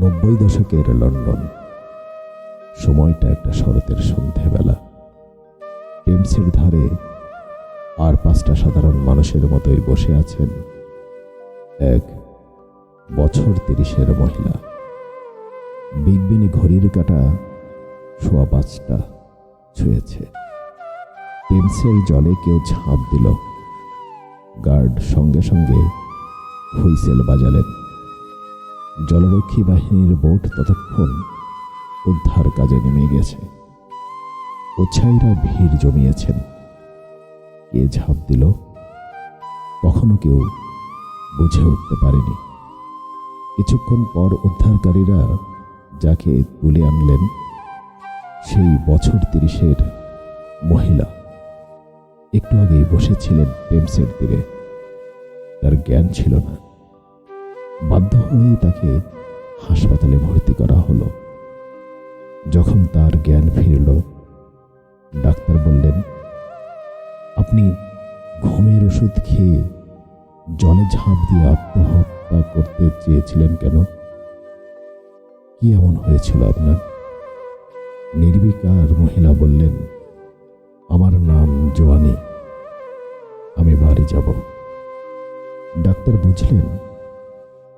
নব্বই দশকের লন্ডন। সময়টা একটা শরতের সন্ধেবেলা। টেমসের ধারে আর পাঁচটা সাধারণ মানুষের মতোই বসে আছেন এক বছর তিরিশের মহিলা। বিগবিনি ঘড়ির কাটা সোয়া পাঁচটা ছুঁয়েছে। টেমসের জলে কেউ ঝাঁপ দিল। গার্ড সঙ্গে সঙ্গে হুইসেল বাজালেন। জলরক্ষী বাহিনীর বোট ততক্ষণ উদ্ধার কাজে নেমে গেছে। উৎসাহীরা ভিড় জমিয়েছেন। কে ঝাঁপ দিল? কখনো কেউ বুঝে উঠতে পারেনি। কিছুক্ষণ পর উদ্ধারকারীরা যাকে তুলে আনলেন, সেই বছর তিরিশের মহিলা। একটু আগেই বসেছিলেন টেমসের তীরে। তার জ্ঞান ছিল না। বাধ্য হয়েই তাকে হাসপাতালে ভর্তি করা হলো। যখন তার জ্ঞান ফিরল, ডাক্তার বললেন, আপনি ঘুমের ওষুধ খেয়ে জলে ঝাঁপ দিয়ে আত্মহত্যা করতে চেয়েছিলেন কেন? কি এমন হয়েছিল আপনার? নির্বিকার মহিলা বললেন, আমার নাম জোয়ানি, আমি বাড়ি যাব। ডাক্তার বুঝলেন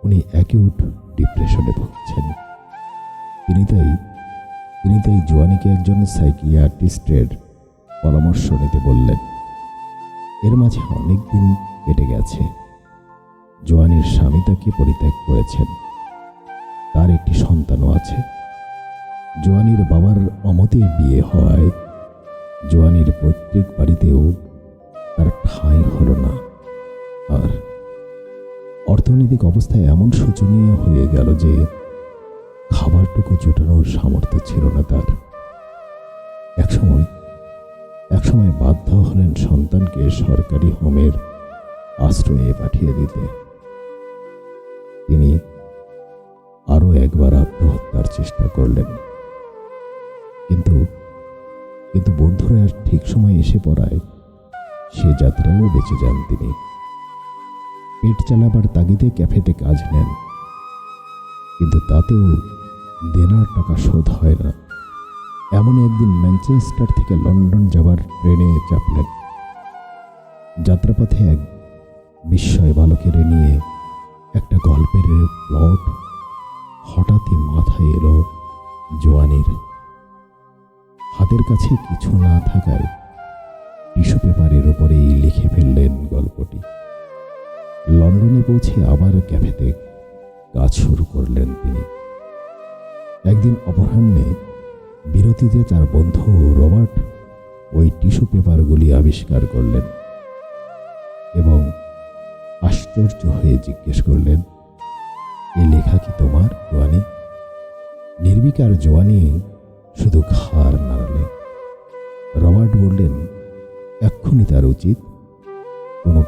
উনি অ্যাকিউট ডিপ্রেশনে ভুগছেন। তিনি তাই তিনি তাই জোয়ানিকে একজন সাইকিয়াট্রিস্টের পরামর্শ নিতে বললেন। এর মাঝে অনেক দিন কেটে গেছে। জোয়ানির স্বামী তাকে পরিত্যাগ করেছেন। তার একটি সন্তানও আছে। জোয়ানির বাবার অমতে বিয়ে হওয়ায় জোয়ানির পৈতৃক বাড়িতেও তার ঠাঁই হলো না। আর অর্থনৈতিক অবস্থায় এমন শোচনীয় হয়ে গেল যে খাবারটুকু জোটানোর সামর্থ্য ছিল না তার। একসময় একসময় বাধ্য হলেন সন্তানকে সরকারি হোমের আশ্রয়ে পাঠিয়ে দিতে। তিনি আরও একবার আত্মহত্যার চেষ্টা করলেন। কিন্তু কিন্তু বন্ধুরা ঠিক সময় এসে পড়ায় সে যাত্রায়ও বেঁচে যান তিনি। পেট চালাবার তাগিদে ক্যাফেতে কাজ নেন। কিন্তু তাতেও দেনার টাকা শোধ হয় না। এমন একদিন ম্যানচেস্টার থেকে লন্ডন যাবার ট্রেনে চাপলেন। যাত্রাপথে এক বিস্ময় বালকের নিয়ে একটা গল্পের প্লট হঠাৎই মাথায় এলো জোয়ানির। হাতের কাছে কিছু না থাকায় টিস্যু পেপারের ওপরেই লিখে ফেললেন গল্পটি। লন্ডনে পৌঁছে আবার ক্যাফেতে কাজ শুরু করলেন তিনি। একদিন অপরাহ্নে বিরতিতে তার বন্ধু রবার্ট ওই টিস্যু পেপারগুলি আবিষ্কার করলেন এবং আশ্চর্য হয়ে জিজ্ঞেস করলেন, এ লেখা কি তোমার, জোয়ানি? নির্বিকার জোয়ানি শুধু ঘাড় নাড়ালেন। রবার্ট বললেন, এক্ষুনি তার উচিত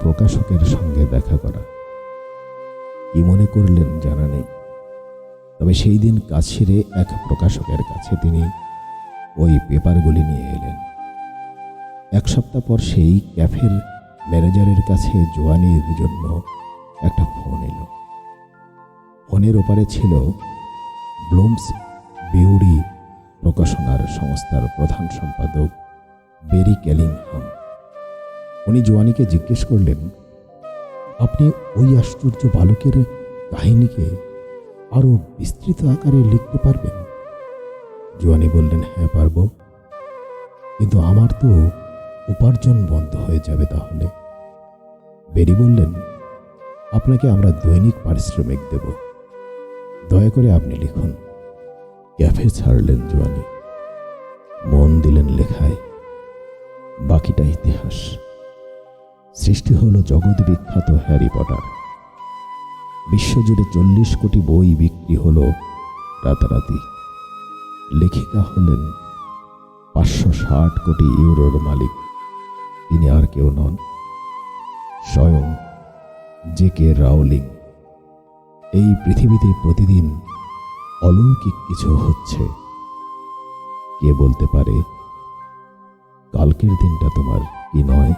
প্রকাশকের সঙ্গে দেখা করা। কি মনে করলেন জানা নেই। তবে সেই দিন কাজ সেরে এক প্রকাশকের কাছে তিনি ওই পেপারগুলি নিয়ে এলেন। এক সপ্তাহ পর সেই ক্যাফের ম্যানেজারের কাছে জোয়ানির জন্য একটা ফোন এলো। ফোনের ওপারে ছিল ব্লুমস বিউরি প্রকাশনার সংস্থার প্রধান সম্পাদক বেরি ক্যালিংহাম উনি জোয়ানিকে জিজ্ঞেস করলেন, আপনি ওই আশ্চর্য বালকের কাহিনীকে আরও বিস্তৃত আকারে লিখতে পারবেন? জোয়ানি বললেন হ্যাঁ পারব। কিন্তু আমার তো উপার্জন বন্ধ হয়ে যাবে তাহলে। বেরি বললেন, আপনাকে আমরা দৈনিক পারিশ্রমিক দেব। দয়া করে আপনি লিখুন। ক্যাফে ছাড়লেন জোয়ানি। মন দিলেন লেখায়, বাকিটা ইতিহাস। সৃষ্টি হলো জগৎ বিখ্যাত হ্যারি পটার। বিশ্বজুড়ে চল্লিশ কোটি বই বিক্রি হলো রাতারাতি। লেখিকা হলেন পাঁচশো ষাট কোটি ইউরোর মালিক। তিনি আর কেউ নন, স্বয়ং জে কে রাউলিং এই পৃথিবীতে প্রতিদিন অলৌকিক কিছু হচ্ছে। কে বলতে পারে, কালকের দিনটা তোমার কি নয়?